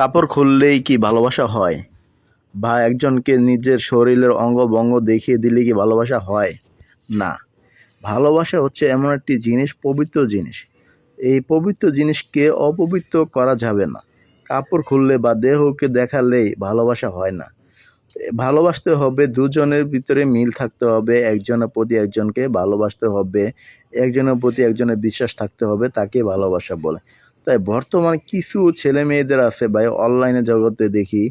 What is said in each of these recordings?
কাপড় খুললেই কি ভালোবাসা হয়? বা একজনকে নিজের শরীরের অঙ্গ অঙ্গভঙ্গ দেখিয়ে দিলে কি ভালোবাসা হয়? না। ভালোবাসা হচ্ছে এমন একটি জিনিস, পবিত্র জিনিস। এই পবিত্র জিনিসকে অপবিত্র করা যাবে না। কাপড় খুললে বা দেহকে দেখালেই ভালোবাসা হয় না। ভালোবাসতে হবে দুজনের ভিতরে মিল থাকতে হবে, একজনের প্রতি একজনকে ভালোবাসতে হবে, একজনের প্রতি একজনের বিশ্বাস থাকতে হবে, তাকে ভালোবাসা বলে। তাই বর্তমান কিছু ছেলে মেয়েদের আছে ভাই অনলাইনে জগতে দেখি,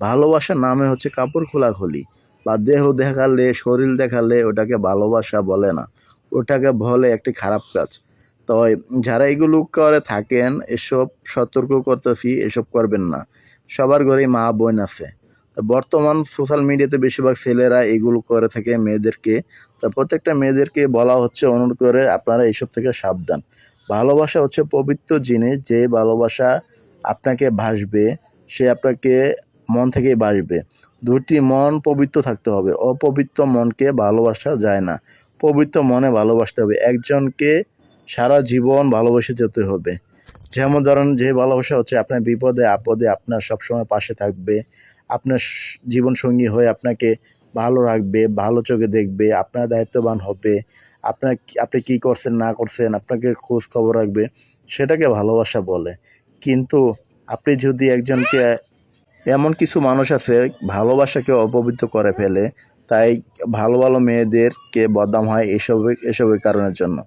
ভালোবাসার নামে হচ্ছে কাপড় খোলাখুলি বা দেহ দেখালে, শরীর দেখালে ওটাকে ভালোবাসা বলে না। ওটাকে বলে একটি খারাপ কাজ। তাই যারা এগুলো করে থাকেন, এসব সতর্ক করতেছি, এসব করবেন না। সবার ঘরেই মা বোন আছে। বর্তমান সোশ্যাল মিডিয়াতে বেশিরভাগ ছেলেরা এগুলো করে থাকে মেয়েদেরকে। তা প্রত্যেকটা মেয়েদেরকে বলা হচ্ছে, অনুরোধ করে আপনারা এইসব থেকে সাবধান। ভালোবাসা হচ্ছে পবিত্র জিনিস যে ভালোবাসা আপনাকে ভাসবে, সে আপনাকে মন থেকেই বাসবে দুটি মন পবিত্র থাকতে হবে, অপবিত্র মনকে ভালোবাসা যায় না। পবিত্র মনে ভালোবাসতে হবে, একজনকে সারা জীবন ভালোবেসে যেতে হবে। যেমন ধরেন, যে ভালোবাসা হচ্ছে আপনার বিপদে, আপদে আপনার সবসময় পাশে থাকবে, আপনার জীবনসঙ্গী হয়ে আপনাকে ভালো রাখবে, ভালো চোখে দেখবে, আপনার দায়িত্ববান হবে আপনার আপনি কী করছেন, না করছেন, আপনাকে খোঁজ খবর রাখবে, সেটাকে ভালোবাসা বলে। কিন্তু আপনি যদি একজনকে এমন কিছু মানুষ আছে, ভালোবাসাকে অপবিত্র করে ফেলে, তাই ভালো ভালো মেয়েদেরকে বদনাম হয় এসব, এসবের কারণের জন্য।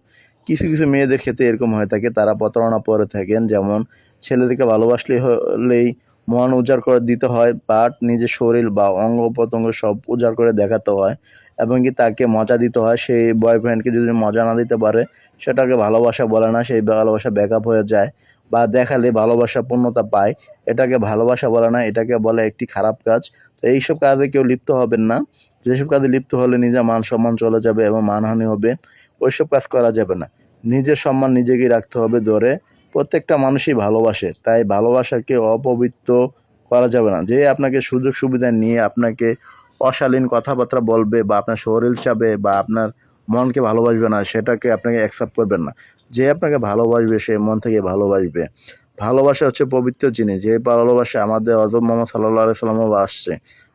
কিছু কিছু মেয়েদের ক্ষেত্রে এরকম হয়ে থাকে, তারা প্রতারণা পরে থাকেন, যেমন ছেলেদেরকে ভালোবাসলে হলেই মন উজাড় করে দিতে হয় বাট নিজের শরীর বা অঙ্গ প্রত্যঙ্গ সব উজাড় করে দেখাতে হয়। এবং কি তাকে মজা দিতে হয়, সেই বয়ফ্রেন্ডকে যদি মজা না দিতে পারে, সেটাকে ভালোবাসা বলে না, সেই ভালোবাসা ব্যাকআপ হয়ে যায় বা দেখালে ভালোবাসা পূর্ণতা পায়। এটাকে ভালোবাসা বলে না, এটাকে বলে একটি খারাপ কাজ। তো এইসব কাজে কেউ লিপ্ত হবেন না। যেসব কাজে লিপ্ত হলে নিজের মান সম্মান চলে যাবে এবং মানহানি হবে, ওইসব কাজ করা যাবে না। নিজের সম্মান নিজেকেই রাখতে হবে ধরে। প্রত্যেকটা মানুষই ভালোবাসে, তাই ভালোবাসাকে অপবিত্র করা যাবে না। যে আপনাকে সুযোগ সুবিধা নিয়ে আপনাকে অশালীন কথাবার্তা বলবে বা আপনার শরীর চাবে বা আপনার মনকে ভালোবাসবে না, সেটাকে আপনাকে অ্যাকসেপ্ট করবেন না। যে আপনাকে ভালোবাসবে, সে মন থেকে ভালোবাসবে। ভালোবাসা হচ্ছে পবিত্র জিনিস। যে ভালোবাসা আমাদের অজব মোহাম্মদ সাল্লাহ সাল্লামও আসছে,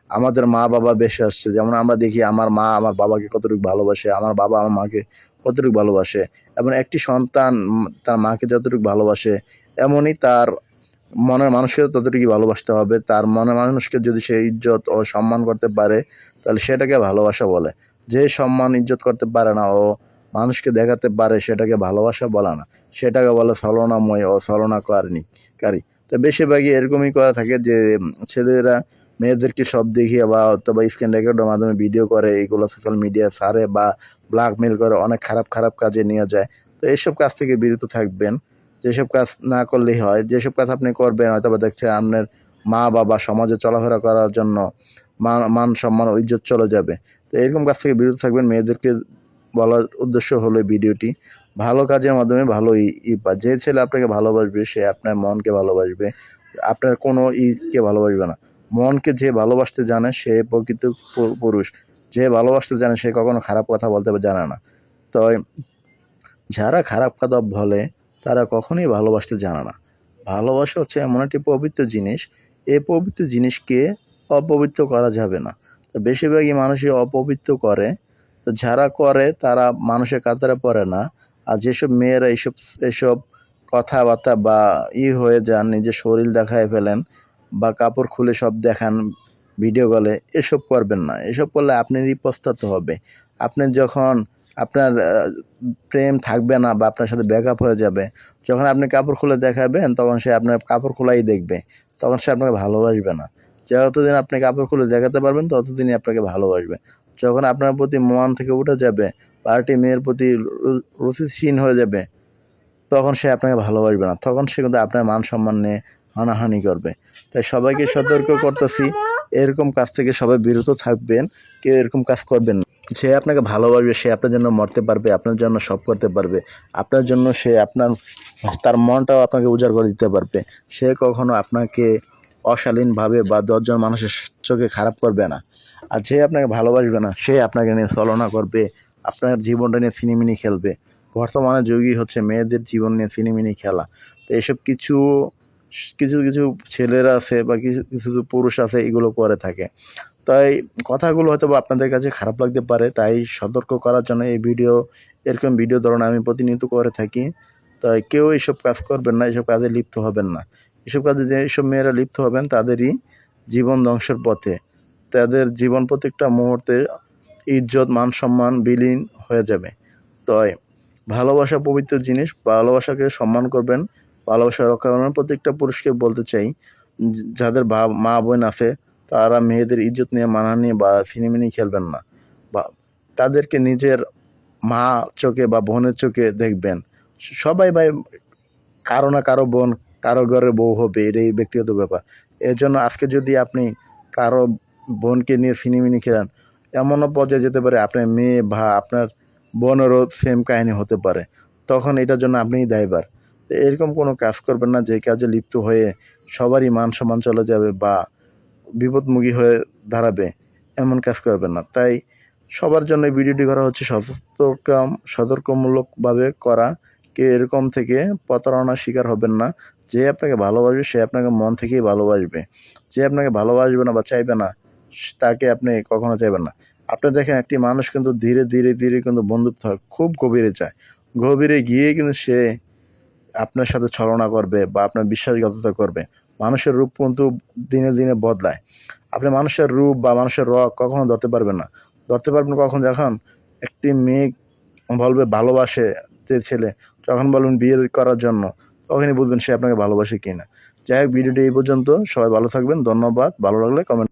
আমাদের মা বাবা বেশি আসছে। যেমন আমরা দেখি আমার মা আমার বাবাকে কতটুকু ভালোবাসে, আমার বাবা আমার মাকে কতটুকু ভালোবাসে, এবং একটি সন্তান তার মাকে যতটুকু ভালোবাসে, এমনই তার মনের মানুষকে ততটুকু ভালোবাসতে হবে। তার মনের মানুষকে যদি সে ইজ্জত ও সম্মান করতে পারে, তাহলে সেটাকে ভালোবাসা বলে। যে সম্মান ইজ্জত করতে পারে না, ও মানুষকে দেখাতে পারে, সেটাকে ভালোবাসা বলে না। সেটাকে বলে ছলনাময় ও ছলনাকারিণী। কারী। তো বেশিরভাগই এরকমই করা থাকে যে ছেলেরা মেয়েদেরকে সব দেখিয়ে বা অথবা স্ক্রিন রেকর্ডের মাধ্যমে ভিডিও করে এইগুলো সোশ্যাল মিডিয়া সারে বা ব্ল্যাকমেল করে, অনেক খারাপ খারাপ কাজে নিয়ে যায়। তো এইসব কাজ থেকে বিরত থাকবেন। যেসব কাজ না করলেই হয়, যেসব কাজ আপনি করবেন হয়তো বা দেখছে আপনার মা বাবা সমাজে চলাফেরা করার জন্য মান মান সম্মান ইজ্জত চলে যাবে। তো এরকম কাজ থেকে বিরত থাকবেন। মেয়েদেরকে বলার উদ্দেশ্য হলো ভিডিওটি। ভালো কাজের মাধ্যমে ভালো ই পা, যে ছেলে আপনাকে ভালোবাসবে, সে আপনার মনকে ভালোবাসবে। আপনার কোনো ইকে ভালোবাসবে না। মনকে যে ভালোবাসতে জানে, সে প্রকৃত পুরুষ। যে ভালোবাসতে জানে, সে কখনো খারাপ কথা বলতে জানে না। তো যারা খারাপ কথা বলে তারা কখনোই ভালোবাসতে জানে না। ভালোবাসা হচ্ছে এমন একটি পবিত্র জিনিস, এই পবিত্র জিনিসকে অপবিত্র করা যাবে না। তো বেশিরভাগই মানুষই অপবিত্র করে, তো যারা করে তারা মানুষের কাতারে পড়ে না। আর যেসব মেয়েরা এইসব এসব কথাবার্তা বা ই হয়ে যান, নিজের শরীর দেখায় ফেলেন বা কাপড় খুলে সব দেখান, ভিডিও কলে, এসব করবেন না। এসব করলে আপনারই পস্তাতে হবে। আপনি যখন আপনার প্রেম থাকবে না বা আপনার সাথে ব্যাকআপ হয়ে যাবে। যখন আপনি কাপড় খুলে দেখাবেন তখন সে আপনার কাপড় খোলাই দেখবে। তখন সে আপনাকে ভালোবাসবে না। যতদিন আপনি কাপড় খুলে দেখাতে পারবেন ততদিনই আপনাকে ভালোবাসবে। যখন আপনার প্রতি মন থেকে উঠে যাবে পার্টি মেয়ের প্রতি রুচিহীন হয়ে যাবে তখন সে আপনাকে ভালোবাসবে না। তখন সে কিন্তু আপনার মান সম্মান নিয়ে হানাহানি করবে। তাই সবাইকে সতর্ক করতেছি এরকম কাজ থেকে সবাই বিরত থাকবেন কেউ এরকম কাজ করবেন না। সে আপনাকে ভালোবাসবে, সে আপনার জন্য মরতে পারবে, আপনার জন্য সব করতে পারবে, আপনার জন্য সে আপনার, তার মনটাও আপনাকে উজাড় করে দিতে পারবে। সে কখনো আপনাকে অশালীনভাবে বা দশজন মানুষের চোখে খারাপ করবে না। আর যে আপনাকে ভালোবাসবে না, সে আপনাকে নিয়ে ছলনা করবে, আপনার জীবনটা নিয়ে সিনেমিনি খেলবে। বর্তমানে যুগই হচ্ছে মেয়েদের জীবন নিয়ে সিনেমিনি খেলা। তো এসব কিছু কিছু কিছু ছেলেরা আছে বা কিছু কিছু পুরুষ আছে, এগুলো করে থাকে। তাই কথাগুলো হয়তো বা আপনাদের কাছে খারাপ লাগতে পারে, তাই সতর্ক করার জন্য এই ভিডিও, এরকম ভিডিও ধরুন আমি প্রতিনিয়ত করে থাকি। তাই কেউ এইসব কাজ করবেন না এইসব কাজে লিপ্ত হবেন না। এসব কাজে যে এইসব মেয়েরা লিপ্ত হবেন, তাদেরই জীবন ধ্বংসের পথে। তাদের জীবন প্রত্যেকটা মুহূর্তে ইজ্জত, মান সম্মান বিলীন হয়ে যাবে। তাই ভালোবাসা পবিত্র জিনিস, ভালোবাসাকে সম্মান করবেন, ভালোবাসা রক্ষা করবেন। প্রত্যেকটা পুরুষকে বলতে চাই, যাদের মা বোন আছে তারা মেয়েদের ইজ্জত নিয়ে মানা নিয়ে বা সিনেমিনি খেলবেন না। বা তাদেরকে নিজের মা চোখে বা বোনের চোখে দেখবেন। সবাই ভাই কারও না কারও বোন, কারও ঘরে বউ হবে, এটাই ব্যক্তিগত ব্যাপার। এর জন্য আজকে যদি আপনি কারও বোনকে নিয়ে সিনেমিনি খেলেন, এমনও পর্যায়ে যেতে পারে আপনার মেয়ে বা আপনার বোনেরও সেম কাহিনী হতে পারে। তখন এটার জন্য আপনিই দায়বার এরকম কোনো কাজ করবেন না, যে কাজে লিপ্ত হয়ে সবারই মান সম্মান চলে যাবে বা বিপদমুখী হয়ে দাঁড়াবে, এমন কাজ করবেন না। তাই সবার জন্য ভিডিওটি করা হচ্ছে সতর্ক সতর্কমূলকভাবে করা। কে এরকম থেকে প্রতারণার শিকার হবেন না। যে আপনাকে ভালোবাসবে, সে আপনাকে মন থেকেই ভালোবাসবে। যে আপনাকে ভালোবাসবে না বা চাইবে না তাকে আপনি কখনো চাইবেন না। আপনি দেখেন, একটি মানুষ কিন্তু ধীরে ধীরে ধীরে কিন্তু বন্ধুত্ব হয়, খুব গভীরে যায়। গভীরে গিয়ে কিন্তু সে আপনার সাথে ছলনা করবে বা আপনার বিশ্বাসঘাতকতা করবে। মানুষের রূপ কিন্তু দিনে দিনে বদলায়। আপনি মানুষের রূপ বা মানুষের রক কখনো ধরতে পারবেন না। ধরতে পারবেন কখন? যখন একটি মেয়ে বলবে, ভালোবাসে যে ছেলে। যখন বলবেন, বিয়ে করার জন্য। তখনই বুঝবেন সে আপনাকে ভালোবাসে কি না যাই হোক, ভিডিওটি এই পর্যন্ত। সবাই ভালো থাকবেন। ধন্যবাদ। ভালো লাগলে কমেন্ট